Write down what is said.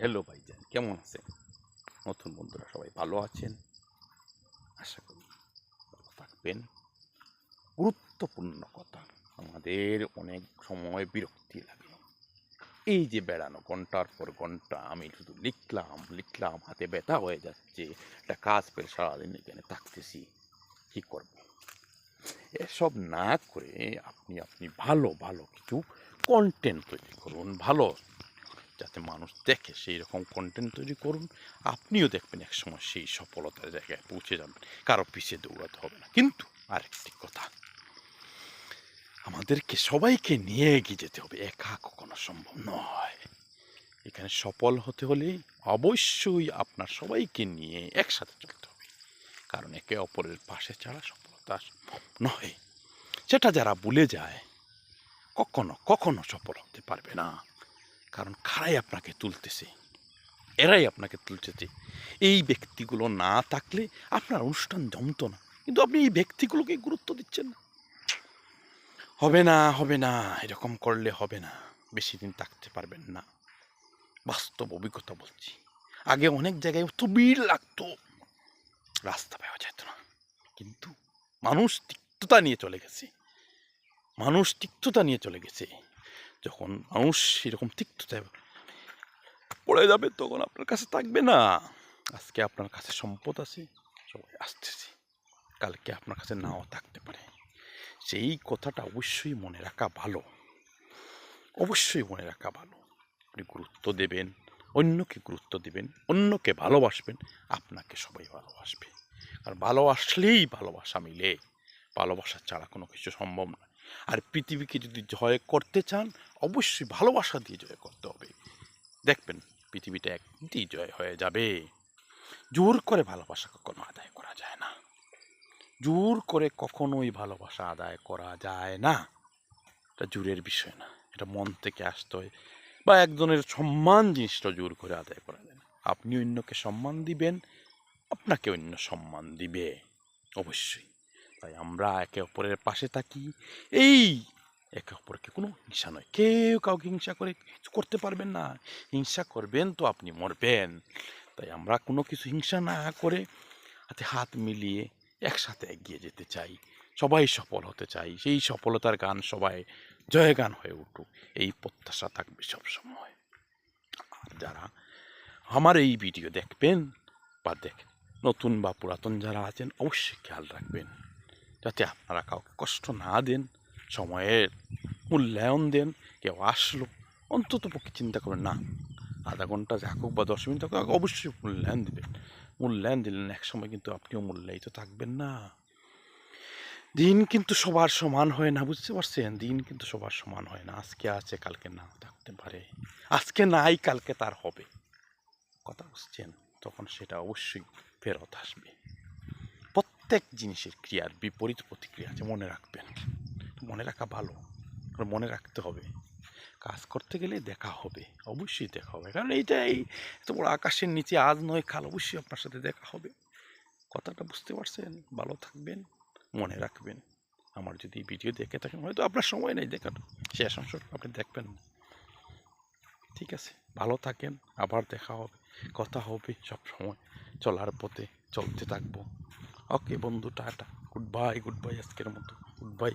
Hello ভাইজান। কেমন আছেন? নতুন বন্ধুরা, সবাই ভালো আছেন? আশা করি ভালো থাকবেন। গুরুত্বপূর্ণ কথা, আমাদের অনেক সময় বিরক্তি লাগে। এই যে বেড়ানো ঘণ্টার পর ঘণ্টা, আমি শুধু লিখলাম লিখলাম, হাতে ব্যথা হয়ে যাচ্ছে, একটা কাজ পেয়ে সারাদিন এখানে থাকতেছি, কী করব? এসব না করে আপনি আপনি ভালো ভালো কিছু কন্টেন্ট তৈরি করুন, ভালো যাতে মানুষ দেখে সেই রকম কন্টেন্ট তৈরি করুন। আপনিও দেখবেন এক সময় সেই সফলতার জায়গায় পৌঁছে যাবেন, কারও পিছিয়ে দৌড়াতে হবে না। কিন্তু আরেকটি কথা, আমাদেরকে সবাইকে নিয়ে এগিয়ে যেতে হবে, একা কখনো সম্ভব নয়। এখানে সফল হতে হলে অবশ্যই আপনার সবাইকে নিয়ে একসাথে চলতে হবে, কারণ একে অপরের পাশে ছাড়া সফলতা সম্ভব নয়। সেটা যারা ভুলে যায়, কখনো কখনো সফল হতে পারবে না। কারণ খারাই আপনাকে তুলতেছে, এরাই আপনাকে তুলতেছে। এই ব্যক্তিগুলো না থাকলে আপনার অনুষ্ঠান জমতো না। কিন্তু আপনি এই ব্যক্তিগুলোকে গুরুত্ব দিচ্ছেন না। হবে না হবে না, এরকম করলে হবে না। বেশি দিন থাকতে পারবেন না। বাস্তব অভিজ্ঞতা বলছি। আগে অনেক জায়গায় অত ভিড় লাগতো। রাস্তা পাওয়া যেত না। কিন্তু মানুষ তিক্ততা নিয়ে চলে গেছে। মানুষ তিক্ততা নিয়ে চলে গেছে। যখন মানুষ এরকম তিক্ততায় পড়ে যাবে তখন আপনার কাছে থাকবে না। আজকে আপনার কাছে সম্পদ আছে, সবাই আসতেছে। কালকে আপনার কাছে নাও থাকতে পারে। সেই কথাটা অবশ্যই মনে রাখা ভালো। অবশ্যই মনে রাখা ভালো। আপনি গুরুত্ব দেবেন, অন্যকে গুরুত্ব দেবেন, অন্যকে ভালোবাসবেন, আপনাকে সবাই ভালোবাসবে। আর ভালোবাসলেই ভালোবাসা মিলে। ভালোবাসা ছাড়া কোনো কিছু সম্ভব নয় আর পৃথিবীকে যদি জয় করতে চান, অবশ্যই ভালোবাসা দিয়ে জয় করতে হবে। দেখবেন, পৃথিবীটা একদিনই জয় হয়ে যাবে। জোর করে ভালোবাসা কখনো আদায় করা যায় না। জোর করে কখনোই ভালোবাসা আদায় করা যায় না। এটা জোরের বিষয় না। এটা মন থেকে আসতে হয় বা একজনের সম্মান জিনিসটা জোর করে আদায় করা যায় না। আপনি অন্যকে সম্মান দিবেন, আপনাকে অন্য সম্মান দিবে। অবশ্যই। তাই আমরা একে অপরের পাশে থাকি। এই একে অপরকে কোনো হিংসা নয়। কেউ কাউকে হিংসা করে কিছু করতে পারবেন না। হিংসা করবেন তো আপনি মরবেন। তাই আমরা কোনো কিছু হিংসা না করে হাতে হাত মিলিয়ে একসাথে এগিয়ে যেতে চাই। সবাই সফল হতে চাই। সেই সফলতার গান সবাই জয় গান হয়ে উঠুক। এই প্রত্যাশা থাকবে সবসময় আর যারা আমার এই ভিডিও দেখবেন বা দেখ নতুন বা পুরাতন যারা আছেন, অবশ্যই খেয়াল রাখবেন। যাতে আপনারা কাউকে কষ্ট না দেন, সময়ের মূল্যায়ন দেন, কেউ আসলো, অন্তত পক্ষে চিন্তা করবেন না। আধা ঘণ্টা থাকুক বা দশ মিনিট থাকুক অবশ্যই মূল্যায়ন দেবেন। মূল্যায়ন দিলেন এক সময় কিন্তু আপনিও মূল্যায়িত থাকবেন না। দিন কিন্তু সবার সমান হয় না, বুঝতে পারছেন? দিন কিন্তু সবার সমান হয় না। আজকে আছে, কালকে না থাকতে পারে। আজকে নাই, কালকে তার হবে। কথা বুঝছেন? তখন সেটা অবশ্যই ফেরত আসবে। প্রত্যেক জিনিসের ক্রিয়ার বিপরীত প্রতিক্রিয়া আছে, মনে রাখবেন। মনে রাখা ভালো মনে রাখতে হবে। কাজ করতে গেলে দেখা হবে, অবশ্যই দেখা হবে। কারণ এইটাই, এত বড় আকাশের নিচে আজ নয়, কাল অবশ্যই আপনার সাথে দেখা হবে। কথাটা বুঝতে পারছেন? ভালো থাকবেন, মনে রাখবেন। আমার যদি ভিডিও দেখে থাকেন, হয়তো আপনার সময় নেই দেখার। শেষ অংশ আপনি দেখবেন না। ঠিক আছে, ভালো থাকেন, আবার দেখা হবে, কথা হবে সব সময় চলার পথে চলতে থাকব। ওকে বন্ধু tata. Good bye good bye আজকের মতো। Good bye